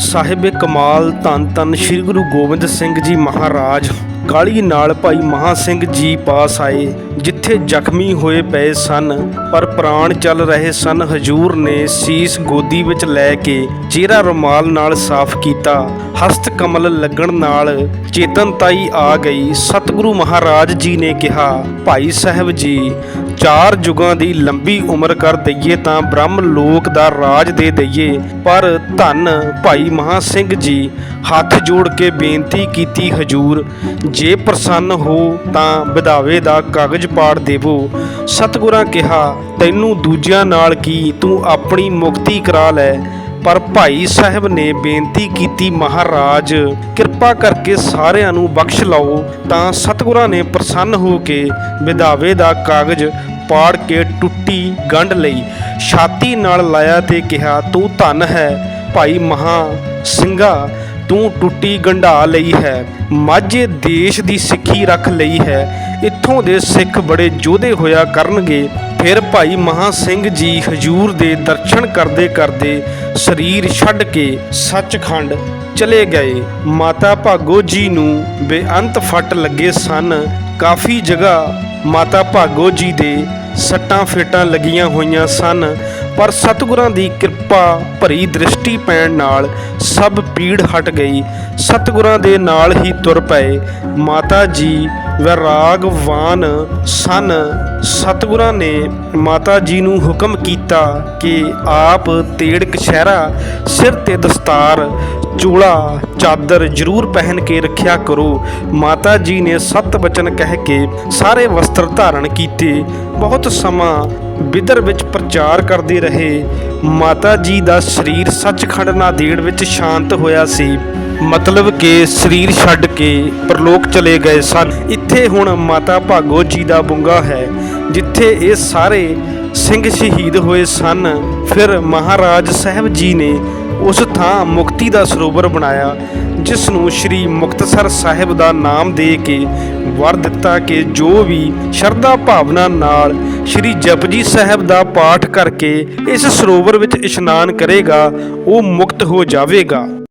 ਸਾਹਿਬ ਕਮਾਲ ਧੰਨ ਧੰਨ ਸ੍ਰੀ ਗੁਰੂ ਗੋਬਿੰਦ ਸਿੰਘ ਜੀ ਮਹਾਰਾਜ। ਕਾਲੀ ਨਾਲ ਭਾਈ ਮਹਾ ਸਿੰਘ ਜੀ ਪਾਸ ਆਏ, ਜਿੱਥੇ ਜ਼ਖਮੀ ਹੋਏ ਪਏ ਸਨ, ਪਰ ਪ੍ਰਾਣ ਚੱਲ ਰਹੇ ਸਨ। ਹਜੂਰ ਨੇ ਸੀਸ ਗੋਦੀ ਵਿੱਚ ਲੈ ਕੇ ਚਿਹਰਾ ਰੁਮਾਲ ਨਾਲ ਸਾਫ਼ ਕੀਤਾ। ਹਸਤ ਕਮਲ ਲੱਗਣ ਨਾਲ ਚੇਤਨਤਾਈ ਆ ਗਈ। ਸਤਿਗੁਰੂ ਮਹਾਰਾਜ ਜੀ ਨੇ ਕਿਹਾ, ਭਾਈ ਸਾਹਿਬ ਜੀ, ਚਾਰ ਜੁਗਾਂ ਦੀ ਲੰਬੀ ਉਮਰ ਕਰ ਦਈਏ ਤਾਂ ਬ੍ਰਹਮ ਲੋਕ ਦਾ ਰਾਜ ਦੇ ਦਈਏ। ਪਰ ਧੰਨ ਭਾਈ ਮਹਾ ਸਿੰਘ ਜੀ, ਹੱਥ ਜੋੜ ਕੇ ਬੇਨਤੀ ਕੀਤੀ ਹਜੂਰ ਜੇ ਪ੍ਰਸੰਨ ਹੋ ਤਾਂ ਵਿਦਾਵੇ ਦਾ ਕਾਗਜ਼ ਪਾੜ ਦੇਵੋ। ਸਤਿਗੁਰਾਂ ਕਿਹਾ, ਤੈਨੂੰ ਦੂਜਿਆਂ ਨਾਲ ਕੀ, ਤੂੰ ਆਪਣੀ ਮੁਕਤੀ ਕਰਾ ਲੈ। ਪਰ ਭਾਈ ਸਾਹਿਬ ਨੇ ਬੇਨਤੀ ਕੀਤੀ, ਮਹਾਰਾਜ, ਕਿਰਪਾ ਕਰਕੇ ਸਾਰਿਆਂ ਨੂੰ ਬਖਸ਼ ਲਓ। ਤਾਂ ਸਤਿਗੁਰਾਂ ਨੇ ਪ੍ਰਸੰਨ ਹੋ ਕੇ ਵਿਦਾਵੇ ਦਾ ਕਾਗਜ਼ ਪਾੜ ਕੇ ਟੁੱਟੀ ਗੰਢ ਲਈ। ਛਾਤੀ ਨਾਲ ਲਾਇਆ ਤੇ ਕਿਹਾ, ਤੂੰ ਧਨ ਹੈ ਭਾਈ ਮਹਾ ਸਿੰਘਾ। ਤੂੰ ਟੁੱਟੀ ਗੰਢਾ ਲਈ ਹੈ। ਮਾਝੇ ਦੇਸ਼ ਦੀ ਸਿੱਖੀ ਰੱਖ ਲਈ ਹੈ। ਇੱਥੋਂ ਦੇ ਸਿੱਖ ਬੜੇ ਯੋਧੇ ਹੋਇਆ ਕਰਨਗੇ। ਫਿਰ ਭਾਈ ਮਹਾ ਸਿੰਘ ਜੀ ਹਜੂਰ ਦੇ ਦਰਸ਼ਨ ਕਰਦੇ ਕਰਦੇ ਸਰੀਰ ਛੱਡ ਕੇ ਸੱਚਖੰਡ ਚਲੇ ਗਏ। ਮਾਤਾ ਭਾਗੋ ਜੀ ਨੂੰ ਬੇਅੰਤ ਫੱਟ ਲੱਗੇ ਸਨ। ਕਾਫੀ ਜਗ੍ਹਾ ਮਾਤਾ ਭਾਗੋ ਜੀ ਦੇ ਸੱਟਾਂ ਫੇਟਾਂ ਲੱਗੀਆਂ ਹੋਈਆਂ ਸਨ। ਪਰ ਸਤਿਗੁਰਾਂ ਦੀ ਕਿਰਪਾ ਭਰੀ ਦ੍ਰਿਸ਼ਟੀ ਪੈਣ ਨਾਲ ਸਭ ਪੀੜ ਹਟ ਗਈ। ਸਤਿਗੁਰਾਂ ਦੇ ਨਾਲ ਹੀ ਤੁਰ ਪਏ। ਮਾਤਾ ਜੀ ਵਿਰਾਗਵਾਨ ਸਨ। ਸਤਿਗੁਰਾਂ ਨੇ ਮਾਤਾ ਜੀ ਨੂੰ ਹੁਕਮ ਕੀਤਾ ਕਿ ਆਪ ਤੇੜ ਕਛਹਿਰਾ, ਸਿਰ ਤੇ ਦਸਤਾਰ, ਚੂਲਾ, ਚਾਦਰ ਜ਼ਰੂਰ ਪਹਿਨ ਕੇ ਰੱਖਿਆ ਕਰੋ। ਮਾਤਾ ਜੀ ਨੇ ਸਤ ਬਚਨ ਕਹਿ ਕੇ ਸਾਰੇ ਵਸਤਰ ਧਾਰਨ ਕੀਤੇ। ਬਹੁਤ ਸਮਾਂ ਬਿਦਰ ਵਿੱਚ ਪ੍ਰਚਾਰ ਕਰਦੇ ਰਹੇ। ਮਾਤਾ ਜੀ ਦਾ ਸਰੀਰ ਸੱਚਖੰਡ ਨਾਂਦੇੜ ਵਿੱਚ ਸ਼ਾਂਤ ਹੋਇਆ ਸੀ। ਮਤਲਬ ਕਿ ਸਰੀਰ ਛੱਡ ਕੇ ਪ੍ਰਲੋਕ ਚਲੇ ਗਏ ਸਨ। ਇੱਥੇ ਹੁਣ ਮਾਤਾ ਭਾਗੋ ਜੀ ਦਾ ਬੁੰਗਾ ਹੈ, ਜਿੱਥੇ ਇਹ ਸਾਰੇ ਸਿੰਘ ਸ਼ਹੀਦ ਹੋਏ ਸਨ। ਫਿਰ ਮਹਾਰਾਜ ਸਾਹਿਬ ਜੀ ਨੇ ਉਸ ਥਾਂ ਮੁਕਤੀ ਦਾ ਸਰੋਵਰ ਬਣਾਇਆ। ਜਿਸ ਨੂੰ ਸ੍ਰੀ ਮੁਕਤਸਰ ਸਾਹਿਬ ਦਾ ਨਾਮ ਦੇ ਕੇ ਵਰ ਦਿੱਤਾ ਕਿ ਜੋ ਵੀ ਸ਼ਰਧਾ ਭਾਵਨਾ ਨਾਲ ਸ੍ਰੀ ਜਪਜੀ ਸਾਹਿਬ ਦਾ ਪਾਠ ਕਰਕੇ ਇਸ ਸਰੋਵਰ ਵਿੱਚ ਇਸ਼ਨਾਨ ਕਰੇਗਾ, ਉਹ ਮੁਕਤ ਹੋ ਜਾਵੇਗਾ।